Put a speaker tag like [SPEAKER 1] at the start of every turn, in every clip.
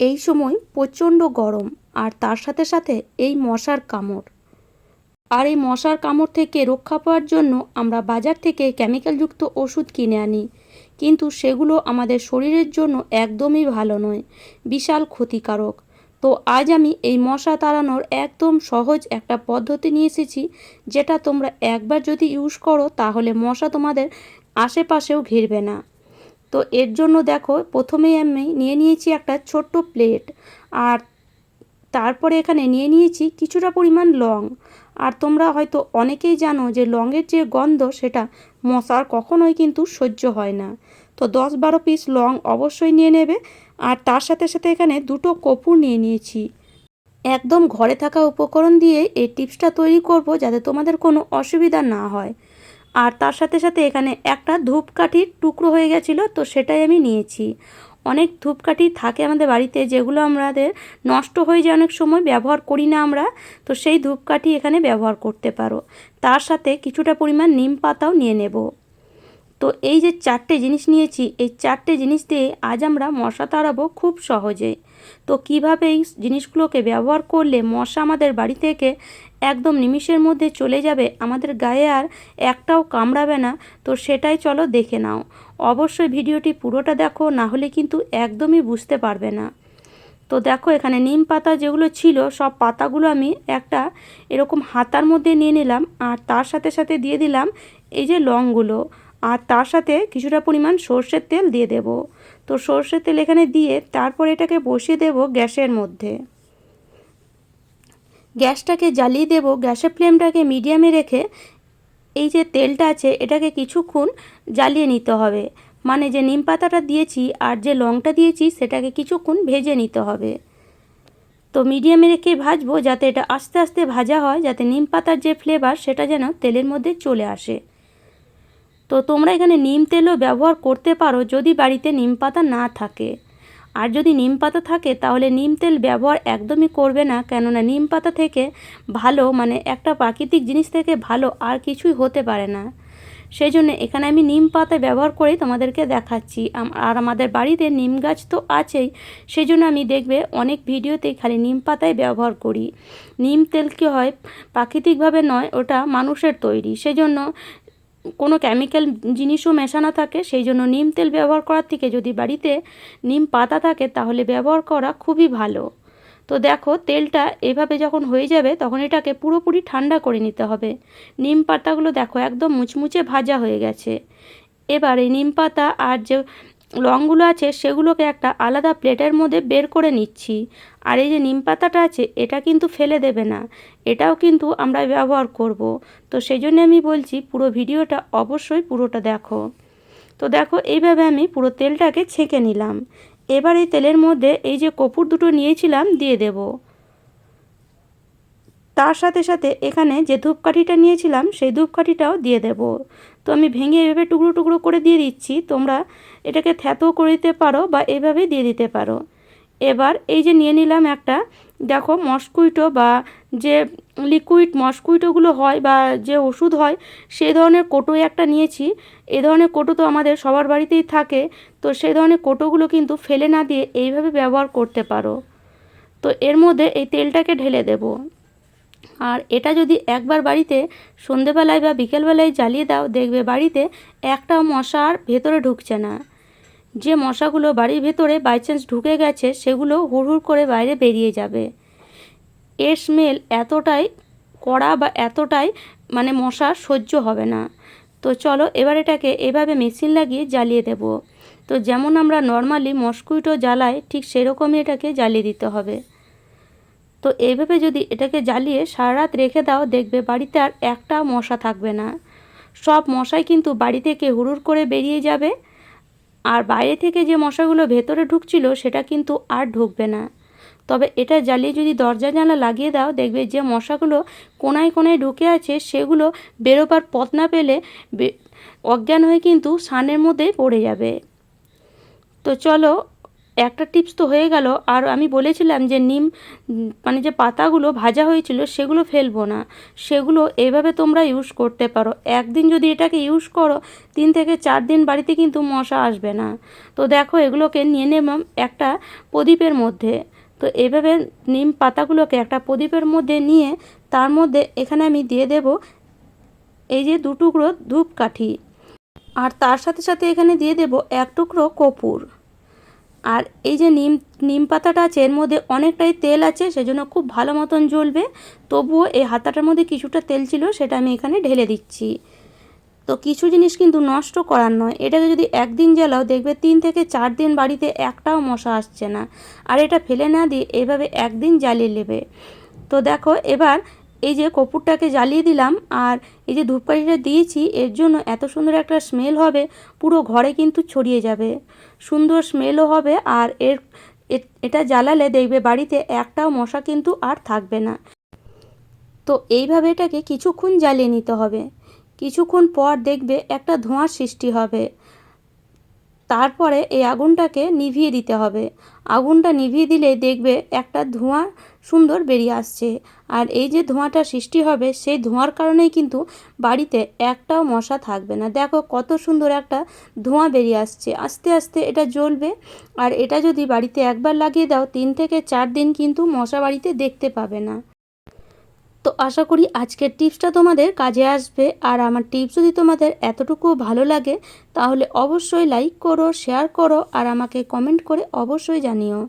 [SPEAKER 1] এই সময় প্রচণ্ড গরম আর তার সাথে সাথে এই মশার কামড়। আর এই মশার কামড় থেকে রক্ষা পাওয়ার জন্য আমরা বাজার থেকে কেমিক্যালযুক্ত ওষুধ কিনে আনি। কিন্তু সেগুলো আমাদের শরীরের জন্য একদমই ভালো নয়, বিশাল ক্ষতিকারক। তো আজ আমি এই মশা তাড়ানোর একদম সহজ একটা পদ্ধতি নিয়ে এসেছি, যেটা তোমরা একবার যদি ইউজ করো তাহলে মশা তোমাদের আশেপাশেও ঘিরবে না। তো এর জন্য দেখো প্রথমেই আমি নিয়ে নিয়েছি একটা ছোট্ট প্লেট আর তারপরে এখানে নিয়ে নিয়েছি কিছুটা পরিমাণ লং। আর তোমরা হয়তো অনেকেই জানো যে লংয়ের যে গন্ধ সেটা মশার কখনোই কিন্তু সহ্য হয় না। তো দশ বারো পিস লং অবশ্যই নিয়ে নেবে। আর তার সাথে সাথে এখানে দুটো কপুর নিয়ে নিয়েছি। একদম ঘরে থাকা উপকরণ দিয়ে এই টিপসটা তৈরি করব যাতে তোমাদের কোনো অসুবিধা না হয়। আর তার সাথে সাথে এখানে একটা ধূপকাঠির টুকরো হয়ে গেছিল, তো সেটাই আমি নিয়েছি। অনেক ধূপকাঠি থাকে আমাদের বাড়িতে, যেগুলো আমাদের নষ্ট হয়ে যায় অনেক সময়, ব্যবহার করি না আমরা, তো সেই ধূপকাঠি এখানে ব্যবহার করতে পারো। তার সাথে কিছুটা পরিমাণ নিম পাতাও নিয়ে নেব। তো এই যে চারটে জিনিস নিয়েছি, এই চারটে জিনিস দিয়ে আজ আমরা মশা তাড়াবো খুব সহজে। তো কীভাবে এই জিনিসগুলোকে ব্যবহার করলে মশা আমাদের বাড়ি থেকে একদম নিমিষের মধ্যে চলে যাবে, আমাদের গায়ে আর একটাও কামড়াবে না? তো সেটাই চলো দেখে নাও। অবশ্যই ভিডিওটি পুরোটা দেখো, না হলে কিন্তু একদমই বুঝতে পারবে না। তো দেখো এখানে নিম পাতা যেগুলো ছিল, সব পাতাগুলো আমি একটা এরকম হাতার মধ্যে নিয়ে নিলাম আর তার সাথে সাথে দিয়ে দিলাম এই যে লংগুলো। আর তার সাথে কিছুটা পরিমাণ সর্ষের তেল দিয়ে দেব। তো সর্ষের তেল এখানে দিয়ে তারপর এটাকে বসিয়ে দেব গ্যাসের মধ্যে। গ্যাসটাকে জ্বালিয়ে দেব। গ্যাসের ফ্লেমটাকে মিডিয়ামে রেখে এই যে তেলটা আছে, এটাকে কিছুক্ষণ জ্বালিয়ে নিতে হবে। মানে যে নিম পাতাটা দিয়েছি আর যে লংটা দিয়েছি, সেটাকে কিছুক্ষণ ভেজে নিতে হবে। তো মিডিয়ামে রেখে ভাজবো যাতে এটা আস্তে আস্তে ভাজা হয়, যাতে নিম পাতার যে ফ্লেভার সেটা যেন তেলের মধ্যে চলে আসে। তো তোমরা এখানে নিম তেলও ব্যবহার করতে পারো যদি বাড়িতে নিম পাতা না থাকে। আর যদি নিম পাতা থাকে, তাহলে নিম তেল ব্যবহার একদমই করবে না, কেননা নিম পাতা থেকে ভালো মানে একটা প্রাকৃতিক জিনিস থেকে ভালো আর কিছুই হতে পারে না। সেই জন্য এখানে আমি নিম পাতা ব্যবহার করেই তোমাদেরকে দেখাচ্ছি। আর আমাদের বাড়িতে নিম গাছ তো আছেই সেই জন্য আমি দেখবে অনেক ভিডিওতেই খালি নিম পাতাই ব্যবহার করি। নিম তেল কী হয়? প্রাকৃতিকভাবে নয়, ওটা মানুষের তৈরি। সেই জন্য কোনো কেমিক্যাল জিনিসও মেশানো থাকে, সেই জন্য নিম তেল ব্যবহার করার থেকে যদি বাড়িতে নিম পাতা থাকে, তাহলে ব্যবহার করা খুবই ভালো। তো দেখো, তেলটা এভাবে যখন হয়ে যাবে, তখন এটাকে পুরোপুরি ঠান্ডা করে নিতে হবে। নিম পাতাগুলো দেখো, একদম মুচমুচে ভাজা হয়ে গেছে। এবার এই নিম পাতা আর যে লংগুলো আছে, সেগুলোকে একটা আলাদা প্লেটের মধ্যে বের করে নিচ্ছি। আর এই যে নিম পাতাটা আছে, এটা কিন্তু ফেলে দেবে না। এটাও কিন্তু আমরা ব্যবহার করব। তো সেই জন্য আমি বলছি, পুরো ভিডিওটা অবশ্যই পুরোটা দেখো। তো দেখো, এইভাবে আমি পুরো তেলটাকে ছেঁকে নিলাম। এবার এই তেলের মধ্যে এই যে কপুর দুটো নিয়েছিলাম, দিয়ে দেব। তার সাথে সাথে এখানে যে ধূপকাঠিটা নিয়েছিলাম, সেই ধূপকাঠিটাও দিয়ে দেব। তো আমি ভেঙে এভাবে টুকরো টুকরো করে দিয়ে দিচ্ছি। তোমরা এটাকে থ্যাতো করে দিতে পারো বা এভাবে দিয়ে দিতে পারো। এবার এই যে নিয়ে নিলাম একটা, দেখো মস্কুইটো বা যে লিকুইড মস্কুইটোগুলো হয় বা যে ওষুধ হয়, সেই ধরনের কোটো একটা নিয়েছি। এ ধরনের কোটো তো আমাদের সবার বাড়িতেই থাকে। তো সেই ধরনের কোটোগুলো কিন্তু ফেলে না দিয়ে এইভাবে ব্যবহার করতে পারো। তো এর মধ্যে এই তেলটাকে ঢেলে দেব। আর এটা যদি একবার বাড়িতে সন্ধেবেলায় বা বিকেলবেলায় জ্বালিয়ে দাও, দেখবে বাড়িতে একটা মশা আর ভেতরে ঢুকছে না। যে মশাগুলো বাড়ির ভেতরে বাই চান্স ঢুকে গেছে, সেগুলো হুড় হুড় করে বাইরে বেরিয়ে যাবে। এর স্মেল এতটাই কড়া বা এতটাই মানে মশা সহ্য হবে না। তো চলো এবার এটাকে এভাবে মেশিন লাগিয়ে জ্বালিয়ে দেব। তো যেমন আমরা নর্মালি মস্কুইটো জ্বালাই, ঠিক সেরকমই এটাকে জ্বালিয়ে দিতে হবে। তো এইভাবে যদি এটাকে জ্বালিয়ে সারা রাত রেখে দাও, দেখবে বাড়িতে আর একটা মশা থাকবে না। সব মশাই কিন্তু বাড়ি থেকে হুড়ুর করে বেরিয়ে যাবে। আর বাইরে থেকে যে মশাগুলো ভেতরে ঢুকছিল, সেটা কিন্তু আর ঢুকবে না। তবে এটা জ্বালিয়ে যদি দরজা জানলা লাগিয়ে দাও, দেখবে যে মশাগুলো কোনায় কোনায় ঢুকে আছে, সেগুলো বেরোবার পথ না পেলে অজ্ঞান হয়ে কিন্তু সানের মধ্যে পড়ে যাবে। তো চলো একটা টিপস তো হয়ে গেল। আর আমি বলেছিলাম যে নিম মানে যে পাতাগুলো ভাজা হয়েছিল সেগুলো ফেলব না। সেগুলো এভাবে তোমরা ইউজ করতে পারো। একদিন যদি এটাকে ইউজ করো, তিন থেকে চার দিন বাড়িতে কিন্তু মশা আসবে না। তো দেখো এগুলোকে নিয়ে নেবাম একটা প্রদীপের মধ্যে। তো এইভাবে নিম পাতাগুলোকে একটা প্রদীপের মধ্যে নিয়ে তার মধ্যে এখানে আমি দিয়ে দেব এই যে দু টুকরো ধূপকাঠি। আর তার সাথে সাথে এখানে দিয়ে দেব এক টুকরো কপুর। আর এই যে নিম নিম পাতাটা আছে, এর মধ্যে অনেকটাই তেল আছে, সেজন্য খুব ভালো মতন জ্বলবে। তবুও এই হাতাটার মধ্যে কিছুটা তেল ছিল, সেটা আমি এখানে ঢেলে দিচ্ছি। তো কিছু জিনিস কিন্তু নষ্ট করার নয়। এটাকে যদি একদিন জ্বালাও, দেখবে তিন থেকে চার দিন বাড়িতে একটাও মশা আসছে না। আর এটা ফেলে না দিয়ে এভাবে একদিন জ্বালিয়ে নেবে। তো দেখো, এবার এই যে কপুরটাকে জ্বালিয়ে দিলাম আর এই যে ধূপকাঠিটা দিয়েছি, এর জন্য এত সুন্দর একটা স্মেল হবে, পুরো ঘরে কিন্তু ছড়িয়ে যাবে। সুন্দর স্মেলও হবে আর এর এটা জ্বালালে দেখবে বাড়িতে একটাও মশা কিন্তু আর থাকবে না। তো এইভাবে এটাকে কিছুক্ষণ জ্বালিয়ে নিতে হবে। কিছুক্ষণ পর দেখবে একটা ধোঁয়ার সৃষ্টি হবে। তারপরে এই আগুনটাকে নিভিয়ে দিতে হবে। আগুনটা নিভিয়ে দিলে দেখবে একটা ধোঁয়া সুন্দর বেরিয়ে আসছে। আর এই যে ধোঁয়াটা সৃষ্টি হবে, সেই ধোঁয়ার কারণেই কিন্তু বাড়িতে একটাও মশা থাকবে না। দেখো কত সুন্দর একটা ধোঁয়া বেরিয়ে আসছে। আস্তে আস্তে এটা জ্বলবে। আর এটা যদি বাড়িতে একবার লাগিয়ে দাও, তিন থেকে চার দিন কিন্তু মশা বাড়িতে দেখতে পাবে না। তো আশা করি আজকের টিপসটা তোমাদের কাজে আসবে। আর আমার টিপস যদি তোমাদের এতটুকু ভালো লাগে, তাহলে অবশ্যই লাইক করো, শেয়ার করো, আর আমাকে কমেন্ট করে অবশ্যই জানিও।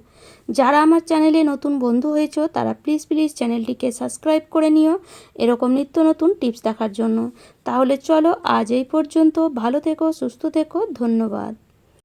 [SPEAKER 1] যারা আমার চ্যানেলে নতুন বন্ধু হয়েছো, তারা প্লিজ প্লিজ চ্যানেলটিকে সাবস্ক্রাইব করে নিও। এরকম নিত্য নতুন টিপস দেখার জন্য। তাহলে চলো আজ এই পর্যন্ত। ভালো থেকো, সুস্থ থেকো। ধন্যবাদ।